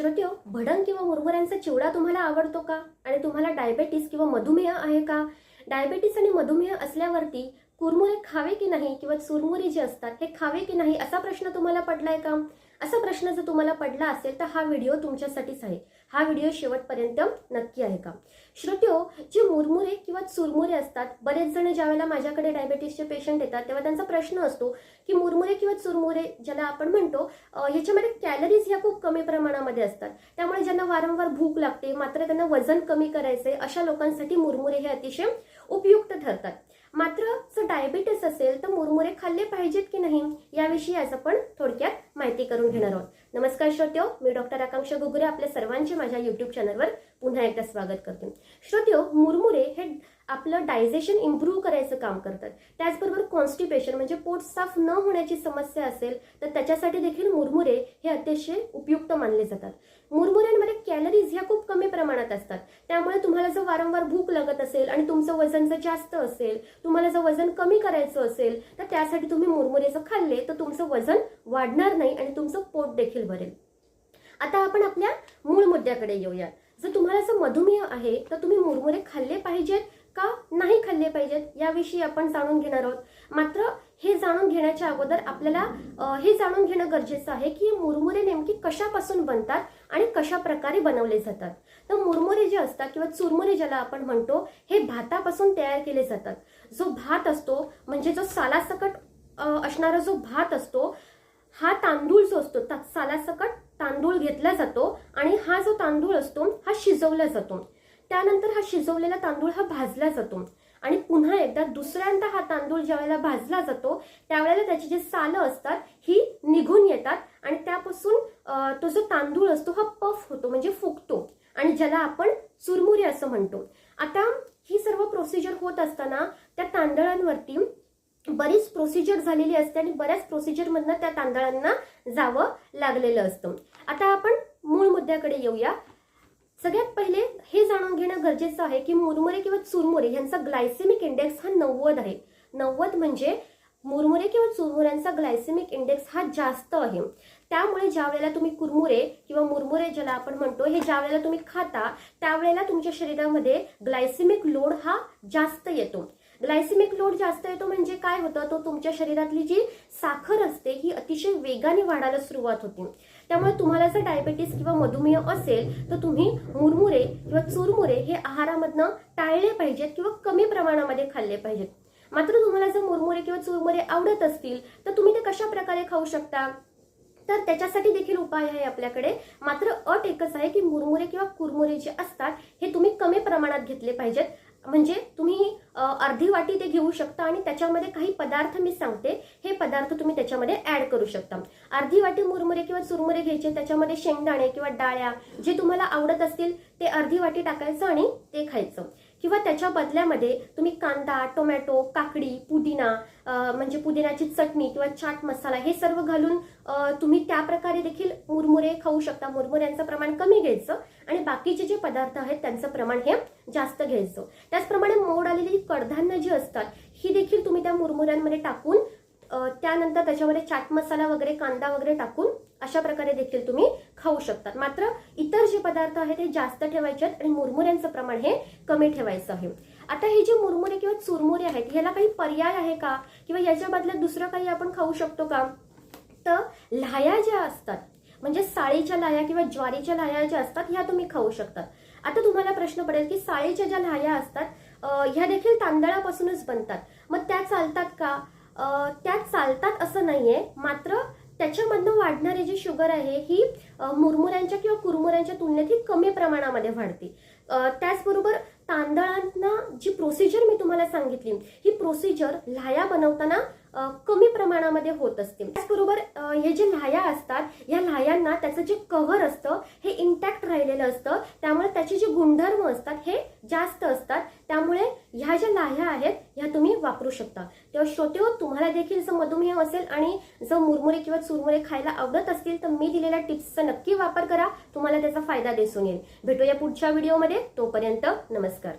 श्रोत्यो हो, भडंग किंवा मुरमुऱ्यांचा चिवडा तुम्हाला आवडतो का? आणि तुम्हाला डायबेटीस किंवा मधुमेह आहे का? डायबेटीस आणि मधुमेह असल्यावरती कुरमुरे खावे की नाही किंवा चुरमुरे जे असतात हे खावे की नाही असा प्रश्न तुम्हाला पडलाय का? असा प्रश्न जर तुम्हाला पडला असेल तर हा व्हिडिओ तुमच्यासाठीच आहे. हा व्हिडिओ शेवटपर्यंत नक्की आहे का श्रोत्यो हो, जे मुरमुरे किंवा चुरमुरे असतात बरेच जण ज्यावेळेला माझ्याकडे डायबेटीसचे पेशंट येतात तेव्हा त्यांचा प्रश्न असतो की मुरमुरे किंवा चुरमुरे ज्याला आपण म्हणतो याच्यामध्ये कॅलरीज ह्या खूप कमी प्रमाणामध्ये असतात. त्यामुळे ज्यांना वारंवार भूक लागते मात्र त्यांना वजन कमी करायचे अशा लोकांसाठी मुरमुरे हे अतिशय उपयुक्त ठरतात. मात्र जर डायबिटीस असेल तर मुरमुरे खाल्ले पाहिजेत की नाही याविषयी आज आपण थोडक्यात माहिती करून घेणार आहोत. नमस्कार श्रोत्यो. मी डॉक्टर आकांक्षा गुगुरे आपल्या सर्वांचे माझ्या युट्यूब चॅनलवर पुन्हा एकदा स्वागत करते. श्रोत्यो मुरमुरे हे आपलं डायजेशन इम्प्रूव्ह करायचं काम करतात. त्याचबरोबर कॉन्स्टिपेशन म्हणजे पोट साफ न होण्याची समस्या असेल तर त्याच्यासाठी देखील मुरमुरे हे अतिशय उपयुक्त मानले जातात. मुरमुऱ्यांमध्ये कॅलरीज ह्या खूप कमी प्रमाणात असतात. त्यामुळे तुम्हाला जर वारंवार भूक लागत असेल आणि तुमचं वजन जर जास्त असेल तुम्हाला जर वजन कमी करायचं असेल तर त्यासाठी तुम्ही मुरमुरे जर खाल्ले तर तुमचं वजन वाढणार नाही आणि तुमचं पोट देखील भरेल. आता आपण आपल्या मूळ मुद्द्याकडे येऊया जर तुम्हाला जर मधुमेह आहे तर तुम्ही मुरमुरे खाल्ले पाहिजेत का नाही खाल्ले पाहिजेत? याविषयी आपण जाणून घेणार आहोत. मात्र हे जाणून घेण्याच्या अगोदर आपल्याला हे जाणून घेणं गरजेचं आहे की मुरमुरे नेमकी कशापासून बनतात आणि कशा प्रकारे बनवले जातात. तर मुरमुरे जे असतात किंवा चुरमुरे ज्याला आपण म्हणतो हे भातापासून तयार केले जातात. जो भात असतो म्हणजे जो सालासकट असणारा जो भात असतो हा तांदूळ जो असतो सालासकट तांदूळ घेतला जातो आणि हा जो तांदूळ असतो हा शिजवला जातो. त्यानंतर हा शिजवलेला तांदूळ हा भाजला जातो. आणि पुन्हा एकदा दुसऱ्यांदा हा तांदूळ ज्यावेळेला भाजला जातो त्यावेळेला त्याची जी सालं असतात ही निघून येतात आणि त्यापासून तो जो तांदूळ असतो हा पफ होतो म्हणजे फुगतो. आणि ज्याला आपण चुरमुरे असं म्हणतो. आता ही सर्व प्रोसिजर होत असताना त्या तांदळांवरती बरीच प्रोसिजर झालेली असते आणि बऱ्याच प्रोसिजरमधनं त्या तांदळांना जावं लागलेलं असतं. आता आपण मूळ मुद्द्याकडे येऊया. सगळ्यात पहिले हे जाणून घेणं गरजेचं आहे की मुरमुरे किंवा चुरमुरे यांचा ग्लायसेमिक इंडेक्स हा नव्वद आहे. नव्वद म्हणजे मुरमुरे किंवा चुरमुऱ्यांचा ग्लायसेमिक इंडेक्स हा जास्त आहे. त्यामुळे ज्या वेळेला तुम्ही कुरमुरे किंवा मुरमुरे ज्याला आपण म्हणतो हे ज्या वेळेला तुम्ही खाता त्यावेळेला तुमच्या शरीरामध्ये ग्लायसेमिक लोड हा जास्त येतो. ग्लायसेमिक लोड जास्त येतो म्हणजे काय होतं? तो तुमच्या शरीरातली जी साखर असते ही अतिशय वेगाने वाढायला सुरुवात होते. त्यामुळे तुम्हाला जर डायबेटीस किंवा मधुमेह असेल तर तुम्ही मुरमुरे किंवा चुरमुरे हे आहारामधनं टाळले पाहिजेत किंवा कमी प्रमाणामध्ये खाल्ले पाहिजेत. मात्र तुम्हाला जर मुरमुरे किंवा चुरमुरे आवडत असतील तर तुम्ही ते कशा प्रकारे खाऊ शकता? तर त्याच्यासाठी देखील उपाय आहे आपल्याकडे. मात्र अट एकच आहे की मुरमुरे किंवा कुरमुरे जे असतात हे तुम्ही कमी प्रमाणात घेतले पाहिजेत. म्हणजे तुम्ही अर्धी वाटी ते घेऊ शकता आणि त्याच्यामध्ये काही पदार्थ मी सांगते. हे पदार्थ तुम्ही त्याच्यामध्ये ऍड करू शकता. अर्धी वाटी मुरमुरे किंवा चुरमुरे घ्यायचे त्याच्यामध्ये शेंगदाणे किंवा डाळ्या जे तुम्हाला आवडत असतील ते अर्धी वाटी टाकायचं आणि ते खायचं. किंवा त्याच्या बदल्यामध्ये तुम्ही कांदा टोमॅटो काकडी पुदिना म्हणजे पुदिन्याची चटणी किंवा चाट मसाला हे सर्व घालून तुम्ही त्या प्रकारे देखील मुरमुरे खाऊ शकता. मुरमुऱ्यांचं प्रमाण कमी घ्यायचं आणि बाकीचे जे पदार्थ आहेत त्यांचं प्रमाण हे जास्त घ्यायचं. त्याचप्रमाणे मोड आलेली कडधान्य जी असतात ही देखील तुम्ही त्या मुरमुऱ्यांमध्ये टाकून त्यानंतर त्याच्यामध्ये चाट मसाला वगैरे कांदा वगैरे टाकून अशा प्रकारे देखील तुम्ही खाऊ शकतात. मात्र इतर जे पदार्थ आहेत ते जास्त ठेवायचे आहेत आणि मुरमुऱ्यांचं प्रमाण हे कमी ठेवायचं आहे. आता हे जे मुरमुरे किंवा चुरमुरे आहेत ह्याला काही पर्याय आहे का? किंवा याच्या बदल्यात दुसरं काही आपण खाऊ शकतो का? तर लाया ज्या असतात म्हणजे साळीच्या लाया किंवा ज्वारीच्या लाया ज्या असतात ह्या तुम्ही खाऊ शकतात. आता तुम्हाला प्रश्न पडेल की साळीच्या ज्या लाया असतात ह्या देखील तांदळापासूनच बनतात. मग त्या चालतात का? त्या चालतात असं नाहीये मात्र त्याच्यामधनं वाढणारी जी शुगर आहे ही मुरमुऱ्यांच्या किंवा कुरमुऱ्यांच्या तुलनेत ही कमी प्रमाणामध्ये वाढते. त्याचबरोबर तांदळांना जी प्रोसिजर मी तुम्हाला सांगितली ही प्रोसिजर लाया बनवताना कमी प्रमाणामध्ये होत असते त्याचबरोबर हे जे लाया असतात या लायांना त्याचं जे कव्हर असतं हे इंटॅक्ट राहिलेलं असतं. त्यामुळे त्याचे जे गुणधर्म असतात हे जास्त असतात. त्यामुळे ह्या ज्या लाह्या आहेत ह्या तुम्ही वापरू शकता. तेव्हा श्रोतेहो तुम्हाला देखील जर मधुमेह असेल आणि जर मुरमुरे किंवा चुरमुरे खायला आवडत असतील तर मी दिलेल्या टिप्सचा नक्की वापर करा. तुम्हाला त्याचा फायदा दिसून येईल. भेटूया पुढच्या व्हिडिओमध्ये. तोपर्यंत नमस्कार.